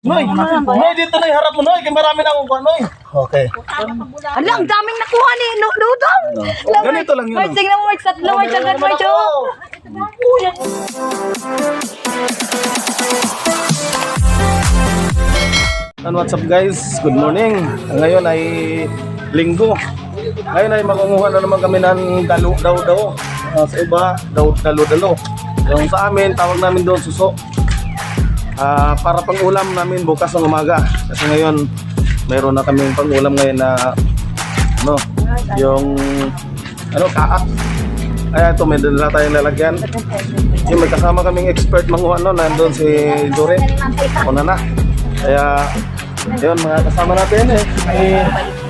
Noy, Noy, dito na harap mo, Noy. Kaya marami na akong kuha, Noy. Okay. Ala, ang daming nakuha ni no, Dudong. Ganito lang yun. March, tingnan mo, March, tatlo, agad, March, oh. And what's up guys? Good morning. Ngayon ay linggo. Ngayon ay makunguha na naman kami ng dalo daw daw. Ah, sa iba, daw dalo dalo. Yung sa amin, tawag namin doon suso. Ah, para pang ulam namin bukas ng umaga. Kasi ngayon, mayroon na kaming pang ulam ngayon na ano, yung ano, kaak. Kaya ito, may dala tayong lalagyan. Yung may kasama kaming expert manguha no, nandun si Dore. Ako na. Kaya, yun, mga kasama natin eh.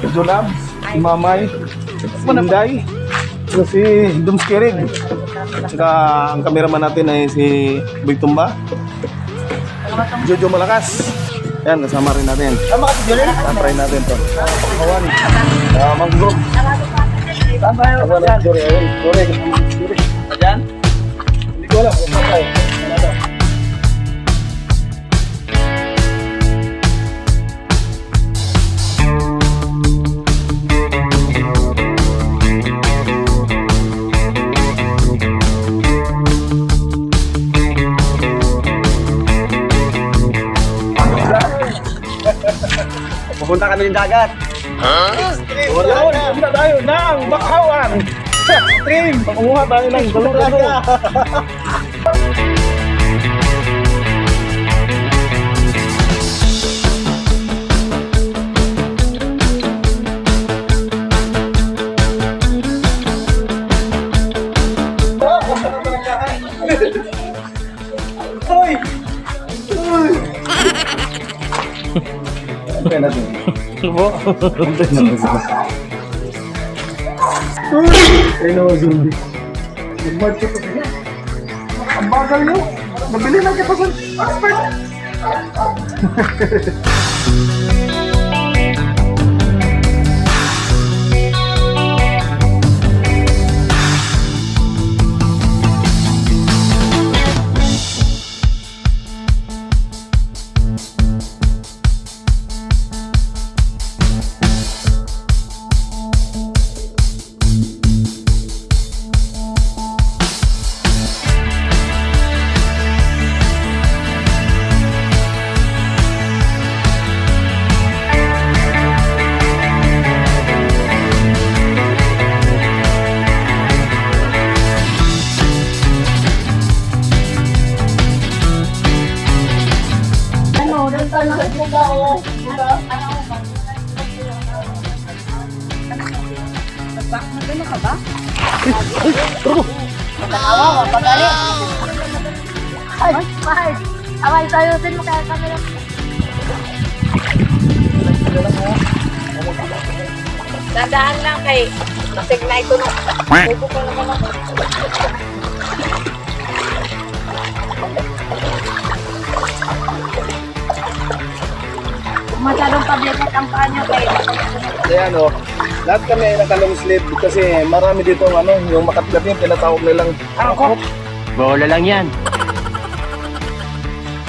Si Junab, si Mamay, si Inday, si Dumskirig. Saka ang kameraman natin ay si Boy Tumba. Jojo Malakas. Yan, kasama rin natin. Tama ka si Jojo? Try natin to. Kawan. Uh, Mangrove. Tama yun. Ayun, Jory. Jory. Ayan? Hindi ko alam kung Pupunta kami ng dagat. Wala na, hindi na tayo ng bakawan. Stream, pakunguha tayo ng dalo-dalo. Okay natin. Ay, no, zombie. Nag-march ko pa Ang bagal nyo. Nabili lang kita Dadaan lang kay Masig na ito no. Bubo ko naman ako. Masyadong pablikat ang paa niyo kay Kaya ano, lahat kami ay naka-long sleeve kasi marami dito ano, yung makatgat yung tinatawag nilang harok-hop. Bola lang yan.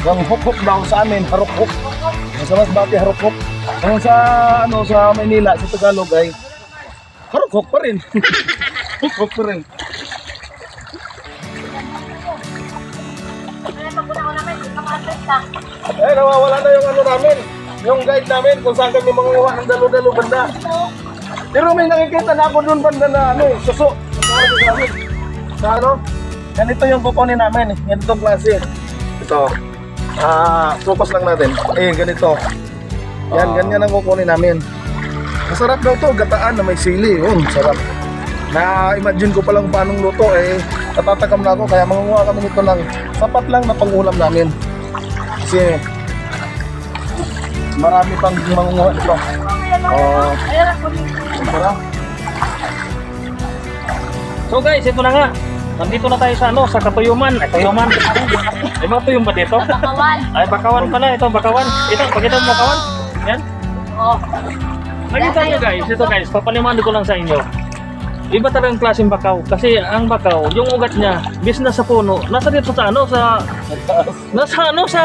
Yung hop-hop daw sa amin, harok-hop. Sa Masbate, harok-hop. Yung sa, ano, sa Manila, sa Tagalog ay harok-hop pa rin. hop-hop pa rin. Eh, nawawala na yung ano namin, yung guide namin kung saan kami mangunguha ng dalo-dalo banda. Pero may nakikita na ako doon banda na ano, eh, suso. Sa ano, ganito yung kukunin namin, ganitong klase. Ito. Ah, focus lang natin. Eh, ganito. Yan, ganyan ang kukunin namin. Masarap daw to, gataan na may sili. Yun, sarap. Na-imagine ko pa lang paano luto eh. Natatakam na ako, kaya mangunguha kami nito ng sapat lang na pangulam namin. Kasi marami pang mangunguha nito. Oh, sarap. So guys, ito na nga. Nandito na tayo sa ano, sa Katuyuman. Ay, Tuyuman. Ay, mga tuyong ba dito? Kawan. Ay, Bakawan pala. Ito, Bakawan. Ito, pakita mo Bakawan. Yan. Oh. Nakita nyo guys, ito guys, papaliwanag ko lang sa inyo. Iba talagang klaseng bakaw. Kasi ang bakaw, yung ugat niya, bis na sa puno, nasa dito sa ano, sa... Nasa ano, sa...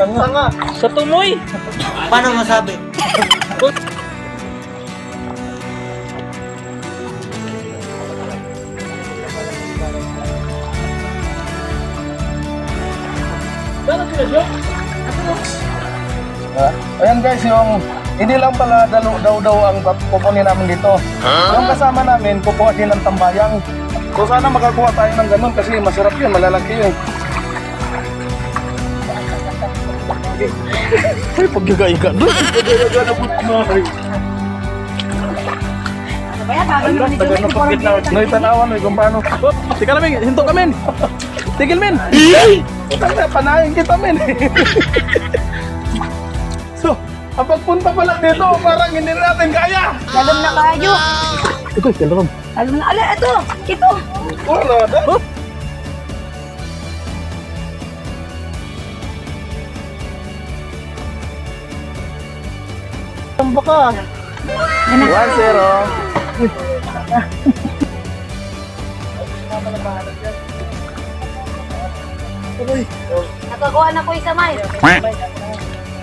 Tanga. Sa tuloy. Paano masabi? Ayan guys, yung hindi lang pala dalo daw daw ang kukunin namin dito. Yung kasama namin, kukuha din ng tambayang. So sana makakuha tayo ng ganun kasi masarap yun, malalaki yun. Ay, paggagaya doon. Paggagaya na po kumahay. Noy, tanawan, noy, kung paano. Tika na. Hinto ka, men. Tigil, men. Panahin kita, men. ang pagpunta pa lang dito, parang hindi na natin kaya. Alam na kayo. Ito, kailangan. Alam na. Ala, ito. Ito. Wala na. Ang baka. 1-0. Nakakuha na ko isa, May.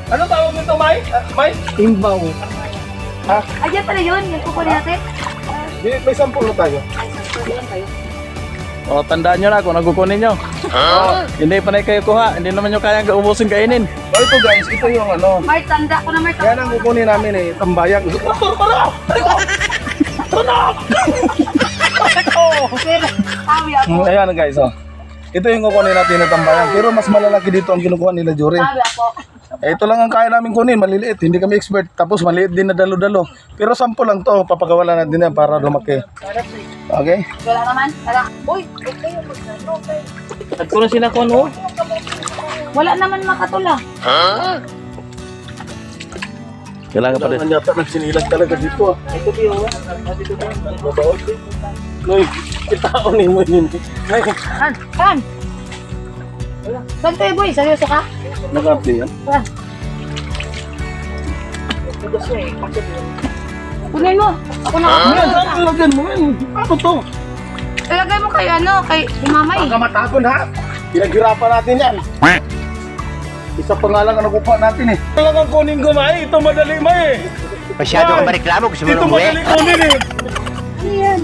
Ano tawag nito, Mai? Ah, Mai? Imbaw. Ayan pala yun. Yung kukunin natin. May, may sampulo tayo. O, tandaan nyo na kung nagukunin nyo. Hindi pa na kayo kuha. Hindi naman nyo kayang ubusin kainin. O ito guys, ito yung ano. Mart, tanda ko na, Mart. Yan ang kukunin namin eh, tambayang. Pero, sabi ako. Mm, Ayan guys, oh. Ito yung kukunin natin na tambayang. Pero mas malalaki dito ang kinukuha nila Jory. Sabi ako. Eh, ito lang ang kaya namin kunin, maliliit. Hindi kami expert. Tapos maliit din na dalo-dalo. Pero sampo lang to, papagawala natin yan para lumaki. Okay? Wala naman. Tara. Uy, ito yung magkano. Nagkunan sila kung ano. Wala naman makatula. Kailangan pa rin. Ang yata nagsinilang talaga dito ah. Ito di oh. Mabaot din. Noy, itaon ni mo yun. Ay, Saan? Saan? Saan kayo, boy? Seryoso ka? nag-update yan. Saan? Kunin mo. Ako na Yan, saan lagyan mo yan? Ano to? Ilagay mo kay ano, kay mamay. Ang kamatapon ha. Pinaghirapan natin yan. Isa pa nga lang ang nakukuha natin eh. Talagang kunin ko mai. Ito madali mai eh. Masyado ka mareklamo. Gusto mo Ito nang umuwi? madali kunin eh. Ayan.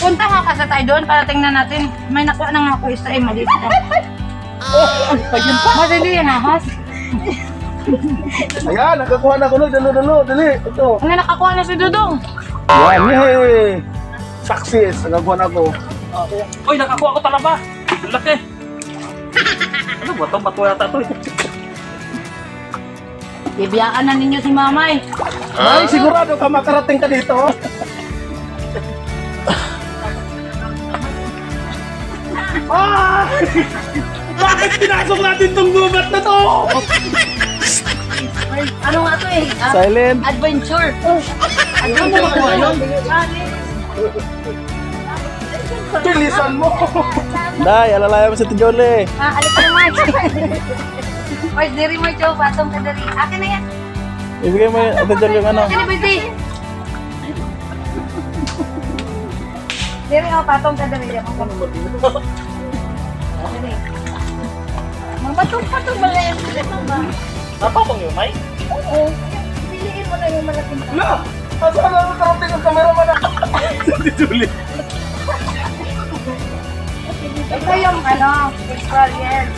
Punta nga kasi tayo doon para tingnan natin. May nakuha na nga ako isa eh, maliit na. Oh, ayun pa. Madali yan ahas. Ayan, nakakuha na ko no. Dalo, dalo, dali. Ito. Ano nakakuha na si Dudong? Yan, yay. Success. Nakakuha na ko. Uy, nakakuha ko talaba. Ang laki. Ano ba ito? Bato yata ito. eh. Bibiyaan na ninyo si mamay. Ay, sigurado ka makarating ka dito. ah! Bakit pinasok natin tong gubat na to? Ano nga to eh? Ah, Silent. adventure. Ano mo makuha yun? Bilisan mo. Day, alalaya mo si Tijole. Ah, alit ka naman. Mars, diri mo ito. Patong ka diri. Akin na yan. Ibigay mo yung Tijole yung ano. Akin na, pwede. Diri, oh, patong ka diri. Yan, patong. Diri. Mga patong-patong maliit. Napapang yun, May? Oo. Piliin mo na yung malaking Wala. Asa na ang cameraman na? Si Julie. Ito yung ano, experience.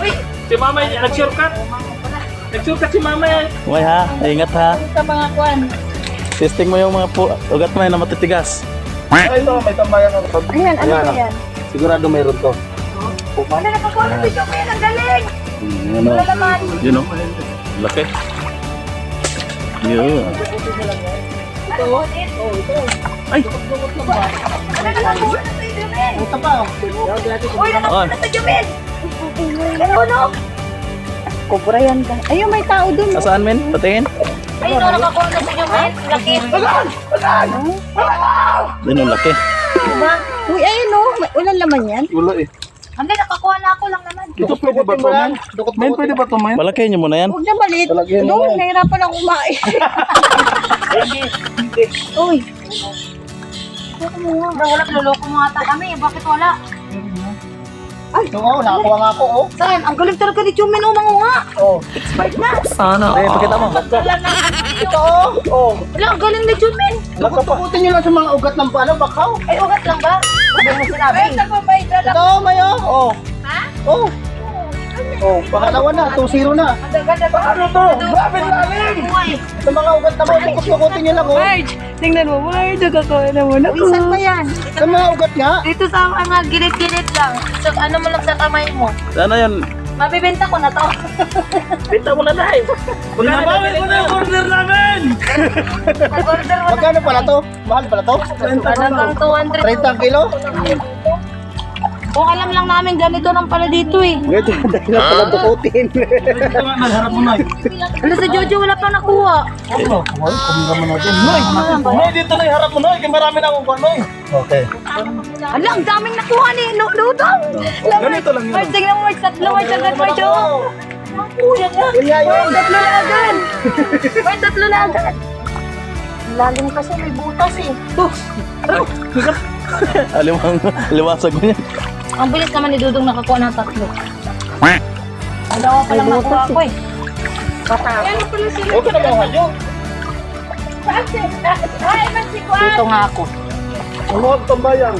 Uy! Si Mamay, nag-shortcut. Nag-shortcut si Mamay. Okay ha, ingat ha. Sa mga kwan. Testing mo yung mga pu- ugat mo na matitigas. Ay, ito, may tambayan ako. Ayan, ano ba yan? Sigurado mayroon to. Ano nakakuha ng video ko yan? Ang galing! Hmm, ano? Wala naman. Yun o. Laki. Yun. Ito? Oh, ito. Ay! Ano nakakuha ng video men? Ito pa. oh. Uy, nakakuha ng video men! Ano, no? Kubra yan ka. Ayun, may tao dun. Saan men? Patingin? Ayun, no, nakakuha ng video men. Laki. Yun ang laki. Diba? Uy, ayun, no. May ulan laman yan. Wala eh. Hindi, nakakuha na ako lang naman. Ito pwede ba ito, man? Men, pwede ba ito, man? Palaki nyo muna yan. Huwag na maliit. Talagyan mo No, yan. nahirapan ako kumain. Uy. Wala, wala, luloko mo ata kami. Bakit wala? Ay, Oo, nakakuha nga ako, oh. saan? Ang galing talaga ni Chumin o manguha. Oh. Expired na. Sana. Eh, pakita mo. Ito, oh. Oh. Wala, ang galing ni Chumin. Tukutin nyo lang sa mga ugat ng ano, bakaw. Ay, ugat lang ba? Sabi mo sinabi. Ito pa ba Ito, mayo. Oh. Ha? Oh. Oh, pangalawa na, 2-0 na. Ang ganda ba? Ano to? Grabe lalim. Sa mga ugat na mo, tukot-tukutin nyo lang, oh. Marge, tingnan mo, Marge, nagkakawa naman ako. Isan pa yan? Sa mga ugat nga. Dito sa mga gilid-gilid lang. So, ano mo lang sa kamay mo. Sana yan. Mabibenta ko na to. Binta mo na tayo. Binabawi mo na yung order namin. Mag-order mo na. Magkano pala to? Mahal pala to? Ano bang 200? 30 kilo? Kung alam lang namin, ganito lang pala dito eh. Ito, dahil na pala tukutin. Ito nga, nagharap mo na. Ano sa Jojo, wala pa nakuha. Ano? Wal, kumira mo na dyan. Noy, Noy, dito na harap mo, Noy. Kaya marami na akong Noy. Okay. Ala, ang daming nakuha ni Lutong. Ganito lang yun. Marge, tingnan mo, Marge, tatlo, Marge, agad, Marge, oh. Kuya nga yun. Tatlo na agad. Marge, tatlo na agad. Lalim kasi, may butas eh. Alimang, liwasag mo yan. Ang bilis naman ni Dudong nakakuha ng tatlo. Dalawa pa lang nakuha ko eh. Ano pala sila? Huwag ka na mga hadyo. Dito nga ako. Umuhag tambayang.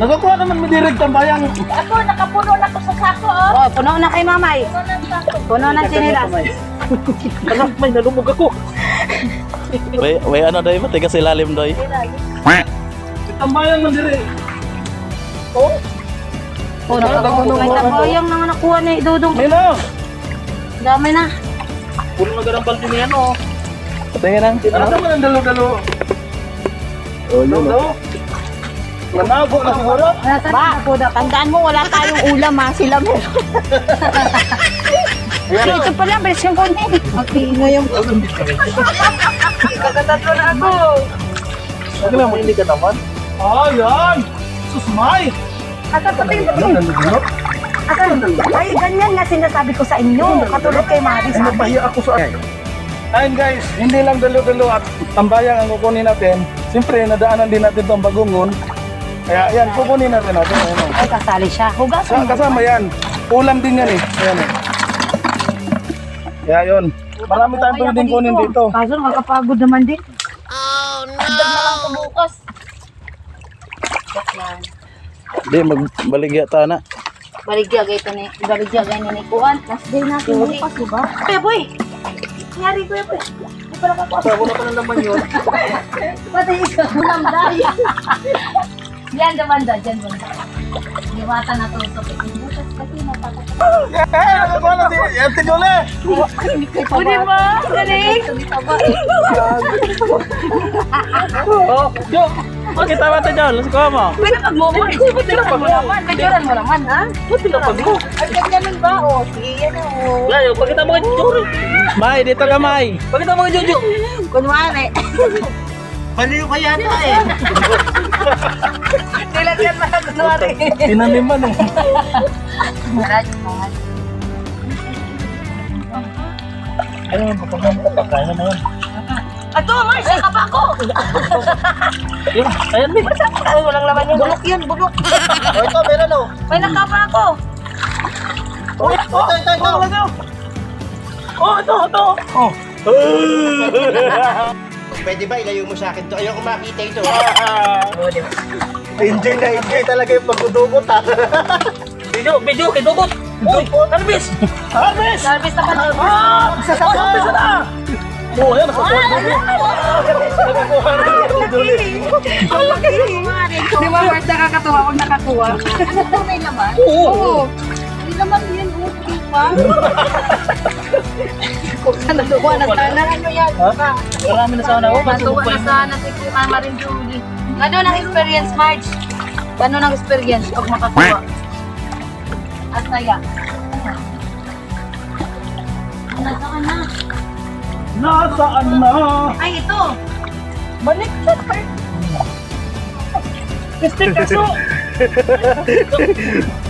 Nagkukuha naman mo direct tambayang. Ako, nakapuno na to sa sako, oh. Oh, puno na kay mamay. Puno na sinilas. Anak, may nalumog ako. May, may ano doy, matigas ilalim doy. Tambayang man direct. Oh, nakapuno. May tabayang na nga nakuha ni Dudong. May na. Dami na. Puro na ganang balde niyan, oh. Patingin lang. Ano naman ang dalo-dalo? Oh, yun. Dalo? Nanago na siguro. Ba? na? Tandaan mo, wala tayong ulam ha. Sila meron. Ito pala, version ko na eh. Magpino yung... Kakatatlo na ako. Sige lang, hindi ka naman. Ayan! Susmay! Asan pa tingin mo? Asan? Ay, ganyan nga sinasabi ko sa inyo. Katulad kay Maris. Napahiya ako sa... Ayun guys, hindi lang dalo-dalo at tambayang ang kukunin natin. Siyempre, nadaanan din natin itong bagungon. Kaya yan, kukunin natin natin. Ano. Ay, kasali siya. Hugasan Sa, kasama yan. Ulam din yan eh. Ayan eh. Kaya yun. Marami tayong pwedeng kunin dito. Kaso nakakapagod naman din. Oh, no! Agdag na lang ito bukas. Di, magbaligya ta na. Baligya gay ito ni baligya gay ni Kuan. Last day natin bukas, di ba? Kuya boy. Nangyari kuya boy. Di pala ka kuha. Wala pa na naman yun. Pati ikaw ulam dahil. Yan banda, dyan banda. Diwata na to ito. Matatakot. Eh, nakakuha na si Ate Jole. O di ba? Galing. Oh, yo. Pakita mo ito, Jol. Go mo. Pwede magmumul. Picturean mo naman. Picturean mo naman, ha? Ba't pinapag mo? Ay, ganyan ba? O, sige, yan o. Layo, pakita mo kay Jojo. May, dito ka, May. Pakita mo kay Jojo. Kunwari. Baliw ka yata eh. Nilagyan mo na kunwari. Tinaniman eh. Ayun, pagkakain na yan. Ato, Mars, ka pa ako. Ayun, ayan, May. Ay, walang laman yun. Bulok yan, bulok. O ito, meron oh. May nakapa ako. Oh, ito, ito, ito. Oh, ito, ito. Oh. Pwede ba ilayo mo sa akin to? Ayoko makita ito. Enjoy na enjoy talaga yung pagdudukot ha. Video, video, kay Dugot. Uy, Alvis. Harvest! Service na pala. Ah! Sasama! Harvest na! Oh, ayan, nakakuha na rin. Nakakuha na rin. Ang laki. Di ba, Mars, nakakatuwa pag nakakuha? Ano to, may laman? Oo. May laman yun, okay pa. Kung saan natuwa na sana. Ano yan? Marami na sana. Oh, Natuwa na sana si Kuya Marin Julie. Ano ng experience, Marge? Ano ng experience pag makakuha? At saya. Nasaan na? Nasaan na? Ay, ito. Balik sa part. Este kaso.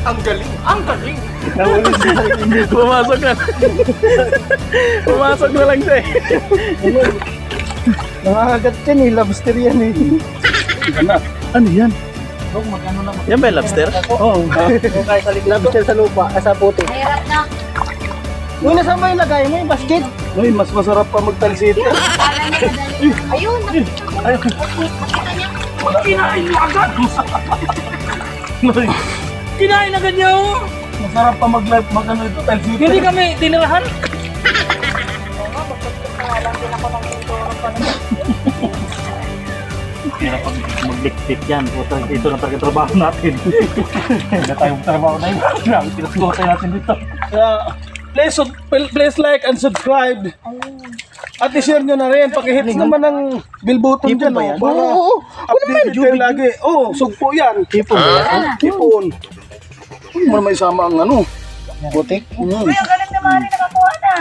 Ang galing. Ang galing. Nahuli siya. Pumasok na. Pumasok na lang siya eh. Nangangagat yan eh. Lobster yan eh. Ano? Ano yan? Yan ba yung lobster? Oo. Kaya sa lobster sa lupa, ah, sa puti. Mahirap na. Yung nasa mo yung lagay mo, yung basket. Uy, mas masarap pa madali. Ayun, nakita niya. Kinain mo agad! Kinain agad niya oh! Masarap pa mag mag ano ito, talsito. Hindi kami tinirahan. Hirap pag magliktik yan. Ito, ito na talaga trabaho natin. Hindi tayo trabaho na yun. Grabe, pinasukotay natin dito. Kaya, please, please like and subscribe. At i-share nyo na rin. Pakihit naman ng bell button dyan. ba yan? oh, Para Oo, oo. updated kayo lagi. Oo, oh, sugpo yan. Tipon ba yan? Tipon. Huwag mo naman isama ang ano. Putik. Mm. Uy, ang galing naman rin nakakuha na.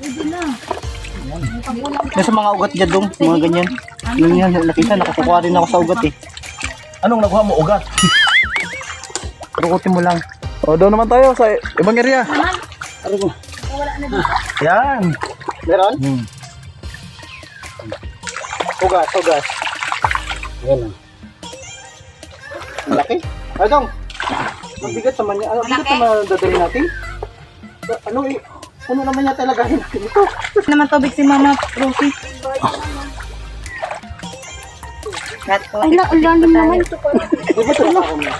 Pwede na. Yung sa mga ugat dyan dong, mga ganyan. Yung yan, nakita, nakakukuha rin ako sa ugat eh. Anong nakuha mo? Ugat. Rukutin mo lang. O, doon naman tayo sa ibang area. Ano mo? Yan. Meron? Hmm. Ugas, ugas. Yan. Ang Laki. Ay, dong. Mabigat naman niya. Ano, bigat Malaki. naman dadali natin. Ano eh, ano naman niya talaga natin ito? naman tubig si Mama Rosie. Ang lalim naman ito. Di ba ito ako mo?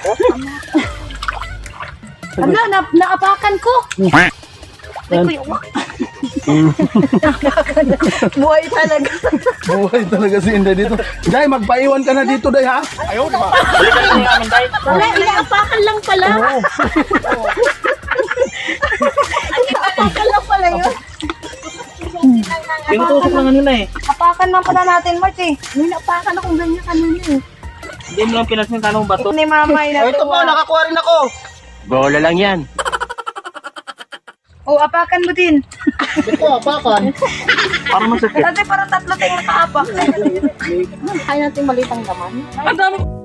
Ala, na, naapakan ko. Buhay talaga. Buhay talaga si Inday dito. Day, magpaiwan ka na dito, Day, ha? Wala, inaapakan lang pala. Inaapakan lang pala yun. Tinutusok lang kanina eh. Apakan lang pala natin, March eh. May naapakan akong ganyan kanina eh. Hindi mo lang pinasin kanong bato. Ni Mama ay ito po, nakakuha rin ako. Bola lang yan. O, apakan mo din. Ito, apakan. Para masakit. Kasi para tatlo tayong nakaapak. Kaya natin malitang laman. Ang dami.